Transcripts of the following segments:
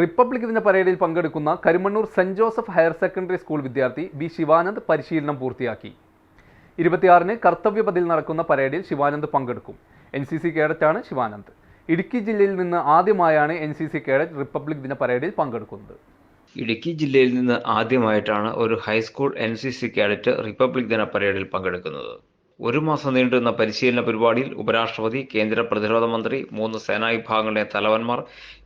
Republic ദിന പരേഡിൽ പങ്കെടുക്കുന്ന Karimannoor saint Joseph higher secondary school വിദ്യാർത്ഥി ബി ശിവാനന്ദ് പരിശീലനം പൂർത്തിയാക്കി. ഇരുപത്തിയാറിന് കർത്തവ്യപഥിൽ നടക്കുന്ന പരേഡിൽ ശിവാനന്ദ് പങ്കെടുക്കും. എൻ സി സി കേഡറ്റാണ് ശിവാനന്ദ്. ഇടുക്കി ജില്ലയിൽ നിന്ന് ആദ്യമായാണ് N C C cadet republic ദിന പരേഡിൽ പങ്കെടുക്കുന്നത്. ഇടുക്കി ജില്ലയിൽ നിന്ന് ആദ്യമായിട്ടാണ് ഒരു high school N C C cadet republic ദിന പരേഡിൽ പങ്കെടുക്കുന്നത്. ഒരു മാസം നീണ്ടുനിന്ന പരിശീലന പരിപാടിയിൽ ഉപരാഷ്ട്രപതി കേന്ദ്ര പ്രതിരോധ മന്ത്രി മൂന്ന് സേനാ വിഭാഗങ്ങളുടെ തലവന്മാർ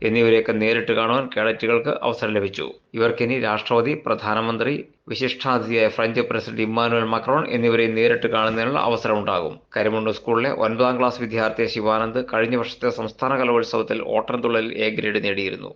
എന്നിവരെയൊക്കെ നേരിട്ട് കാണുവാൻ കേഡറ്റുകൾക്ക് അവസരം ലഭിച്ചു. ഇവർക്കിനി രാഷ്ട്രപതി പ്രധാനമന്ത്രി വിശിഷ്ടാതിഥിയായ ഫ്രഞ്ച് പ്രസിഡന്റ് ഇമ്മാനുവൽ മക്രോൺ എന്നിവരെ നേരിട്ട് കാണുന്നതിനുള്ള അവസരമുണ്ടാകും. കരിമുണ്ടു സ്കൂളിലെ ഒൻപതാം ക്ലാസ് വിദ്യാർത്ഥി ശിവാനന്ദ് കഴിഞ്ഞ വർഷത്തെ സംസ്ഥാന കലോത്സവത്തിൽ ഓട്ടംതുള്ളലിൽ എ ഗ്രേഡ് നേടിയിരുന്നു.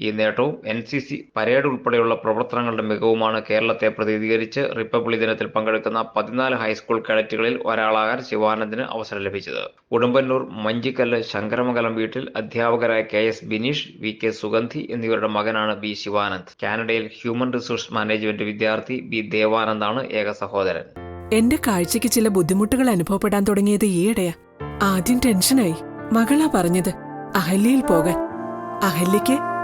ഈ നേട്ടവും എൻ സി സി പരേഡ് ഉൾപ്പെടെയുള്ള പ്രവർത്തനങ്ങളുടെ മികവുമാണ് കേരളത്തെ പ്രതിനിധീകരിച്ച് റിപ്പബ്ലിക് ദിനത്തിൽ പങ്കെടുക്കുന്ന പതിനാല് ഹൈസ്കൂൾ കേഡറ്റുകളിൽ ഒരാളാകാൻ ശിവാനന്ദിന് അവസരം ലഭിച്ചത്. ഉടുമ്പന്നൂർ മഞ്ചിക്കല്ല് ശങ്കരമംഗലം വീട്ടിൽ അധ്യാപകരായ K S Bineesh V K Sugandhi എന്നിവരുടെ മകനാണ് ബി ശിവാനന്ദ്. കാനഡയിൽ ഹ്യൂമൻ റിസോഴ്സ് മാനേജ്മെന്റ് വിദ്യാർത്ഥി ബി ദേവാനന്ദാണ് ഏക സഹോദരൻ. എന്റെ കാഴ്ചയ്ക്ക് ചില ബുദ്ധിമുട്ടുകൾ അനുഭവപ്പെടാൻ തുടങ്ങിയത് ഈയിടെയാ. ആദ്യം ടെൻഷനായി. മകളാ പറഞ്ഞത് അഹല്യയിൽ പോകാൻ. അഹല്യയ്ക്ക്